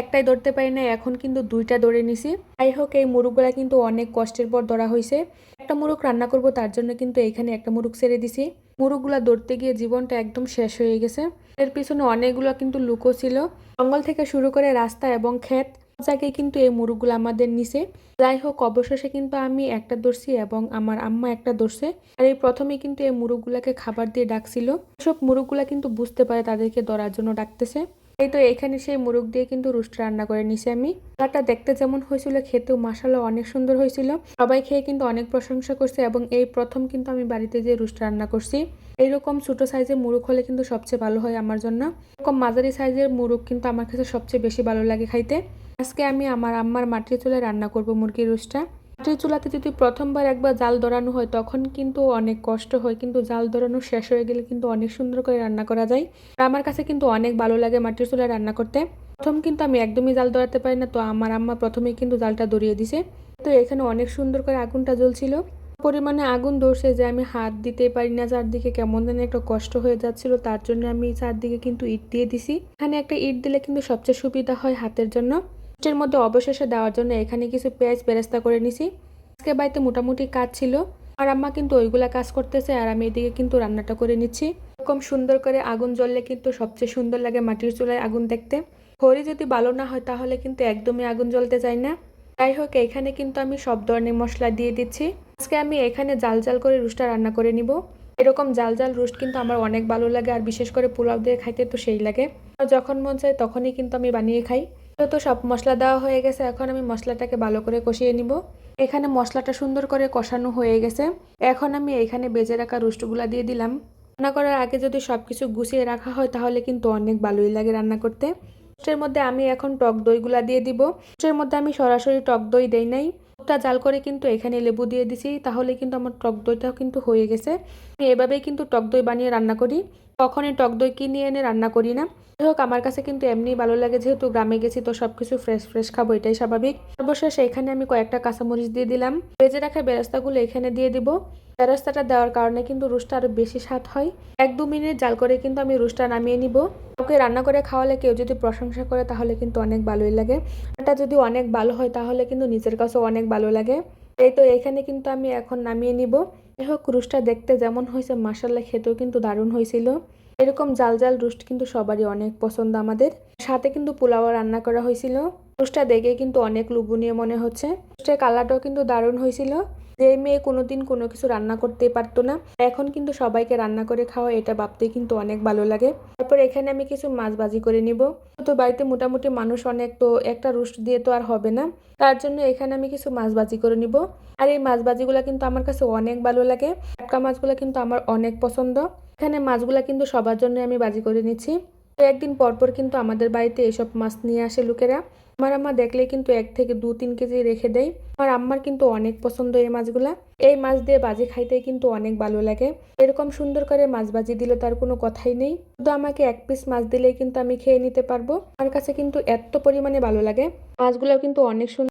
একটাই ধরতে পারি না, এখন কিন্তু দুইটা ধরে নিছি। যাই হোক, এই মুরগগুলা কিন্তু অনেক কষ্টের পর ধরা হয়েছে একটা মুরগ রান্না করব, তার জন্য কিন্তু এখানে একটা মুরগ ছেড়ে দিছি। মুরগগুলা ধরতে গিয়ে জীবনটা একদম শেষ হয়ে গেছে। এর পিছনে অনেকগুলো কিন্তু লুকো ছিল। জঙ্গল থেকে শুরু করে রাস্তা এবং ক্ষেত জায়গায় কিন্তু এই মুরগগুলো আমাদের নিচে যাই হোক, অবশেষে কিন্তু আমি একটা ধরছি এবং আমার আম্মা একটা ধরছে। আর এই প্রথমে কিন্তু এই মুরগগুলাকে খাবার দিয়ে ডাকছিল। সব মুরগগুলা কিন্তু বুঝতে পারে তাদেরকে ধরার জন্য ডাকতেছে। এই তো এখানে সেই মুরগ দিয়ে কিন্তু রুষ্ট রান্না করে নিছি আমি। কালারটা দেখতে যেমন হয়েছিল, খেতেও মাসালা অনেক সুন্দর হয়েছিল। সবাই খেয়ে কিন্তু অনেক প্রশংসা করছে এবং এই প্রথম কিন্তু আমি বাড়িতে যে রুষ্ট রান্না করছি, এইরকম ছোট সাইজের মুরগ হলে কিন্তু সবচেয়ে ভালো হয় আমার জন্য। এরকম মাঝারি সাইজের মুরগ কিন্তু আমার কাছে সবচেয়ে বেশি ভালো লাগে খাইতে। আজকে আমি আমার আম্মার মাটির চুলায় রান্না করব মুরগির রোস্টটা মাটির চুলাতে যদি প্রথমবার একবার জাল ধরানো হয়, তখন কিন্তু অনেক কষ্ট হয়। কিন্তু জাল ধরানো শেষ হয়ে গেলে কিন্তু অনেক সুন্দর করে রান্না করা যায়। আমার কাছে কিন্তু অনেক ভালো লাগে মাটির চুলায় রান্না করতে। প্রথম কিন্তু আমি একদমই জাল ধরাতে পারি না, তো আমার আম্মা প্রথমেই কিন্তু জালটা ধরিয়ে দিছে। তো এখানে অনেক সুন্দর করে আগুনটা জ্বলছিল। পরিমাণে আগুন ধরছে যে আমি হাত দিতে পারি না, চারদিকে কেমন যেন একটা কষ্ট হয়ে যাচ্ছিল, তার জন্য আমি চারদিকে কিন্তু ইট দিয়ে দিছি। এখানে একটা ইট দিলে কিন্তু সবচেয়ে সুবিধা হয় হাতের জন্য। ইটের মধ্যে অবশেষে দেওয়ার জন্য এখানে কিছু পেঁয়াজ বেরেস্তা করে নিছি। আজকে বাড়িতে মোটামুটি কাজ ছিল। আর আম্মা কিন্তু ওইগুলা কাজ করতেছে আর আমি এদিকে কিন্তু রান্নাটা করে নিচ্ছি। এরকম সুন্দর করে আগুন জ্বললে কিন্তু সবচেয়ে সুন্দর লাগে মাটির চুলায় আগুন দেখতে। খড়ি যদি ভালো না হয় তাহলে কিন্তু একদমই আগুন জ্বলতে চায় না। যাই হোক, এখানে কিন্তু আমি সব ধরনের মশলা দিয়ে দিচ্ছি। আজকে আমি এখানে জাল জাল করে রুস্টটা রান্না করে নিব। এরকম জাল জাল রুস্ট কিন্তু আমার অনেক ভালো লাগে আর বিশেষ করে পোলাও দিয়ে খাইতে তো সেই লাগে। যখন মন চায় তখনই কিন্তু আমি বানিয়ে খাই। তো সব মশলা দেওয়া হয়ে গেছে। এখন আমি মশলাটাকে ভালো করে কষিয়ে নিব। এখানে মশলাটা সুন্দর করে কষানো হয়ে গেছে। এখন আমি এখানে বেজে রাখা রুস্টগুলা দিয়ে দিলাম। রান্না করার আগে যদি সব কিছু গুছিয়ে রাখা হয়, তাহলে কিন্তু অনেক ভালোই লাগে রান্না করতে। রোস্টের মধ্যে আমি এখন টক দইগুলা দিয়ে দিব। রোস্টের মধ্যে আমি সরাসরি টক দই দেই নাই। দুধটা জাল করে কিন্তু এখানে লেবু দিয়ে দিছি, তাহলে কিন্তু আমার টক দইটাও কিন্তু হয়ে গেছে। এভাবেই কিন্তু টক দই বানিয়ে রান্না করি। কখনই টক দই কিনে এনে রান্না করি না। যাই হোক, আমার কাছে কিন্তু এমনি ভালো লাগে যেহেতু গ্রামে গেছি তো সবকিছু ফ্রেশ ফ্রেশ খাব, এটাই স্বাভাবিক। সর্বশেষ এখানে আমি কয়েকটা কাঁচামরিচ দিয়ে দিলাম। ভেজে রাখা বেরেস্তাগুলো এখানে দিয়ে দিব। বেরেস্তাটা দেওয়ার কারণে কিন্তু রুস্টটা আরও বেশি স্বাদ হয়। এক দু মিনিট জাল করে কিন্তু আমি রুস্টটা নামিয়ে নিব। ওকে রান্না করে খাওয়ালে কেউ যদি প্রশংসা করে তাহলে কিন্তু অনেক ভালোই লাগে। এটা যদি অনেক ভালো হয় তাহলে কিন্তু নিজের কাছেও অনেক ভালো লাগে। এই তো এখানে কিন্তু আমি এখন নামিয়ে নিব। যাই হোক রুস্টটা দেখতে যেমন হয়েছে মাসাল্লা খেতেও কিন্তু দারুণ হয়েছিল। এরকম জাল জাল রুস্ট কিন্তু সবারই অনেক পছন্দ আমাদের। সাথে কিন্তু পোলাও রান্না করা হয়েছিল। রুস্টটা দেখে কিন্তু অনেক লুবনীয় মনে হচ্ছে। রুস্টের কালারটাও কিন্তু দারুণ হয়েছিল। যে মেয়ে কোনোদিন কোনো কিছু রান্না করতে পারতো না, এখন কিন্তু সবাইকে রান্না করে খাওয়া এটা ভাবতেই কিন্তু অনেক ভালো লাগে। তারপর এখানে আমি কিছু মাছ বাজি করে নিব। তো বাড়িতে মোটামুটি মানুষ অনেক, তো একটা রুস্ট দিয়ে তো আর হবে না। তার জন্য এখানে আমি কিছু মাছ বাজি করে নিব। আর এই মাছ ভাজিগুলো কিন্তু আমার কাছে অনেক ভালো লাগে। টাটকা মাছগুলো কিন্তু আমার অনেক পছন্দ। এখানে মাছগুলো কিন্তু সবার জন্য আমি বাজি করে নিচ্ছি। একদিন পরপর কিন্তু আমাদের বাড়িতে এসব মাছ নিয়ে আসে লোকেরা। আমার আম্মা দেখলে কিন্তু এক থেকে দু, তিন কেজি রেখে দেয়। আমার আম্মার কিন্তু অনেক পছন্দ এই মাছগুলা। এই মাছ দিয়ে বাজি খাইতে কিন্তু অনেক ভালো লাগে। এরকম সুন্দর করে মাছ বাজি দিলে তার কোনো কথাই নেই। শুধু আমাকে এক পিস মাছ দিলেই কিন্তু আমি খেয়ে নিতে পারব। আমার কাছে কিন্তু এত পরিমাণে ভালো লাগে। মাছগুলো কিন্তু অনেক সুন্দর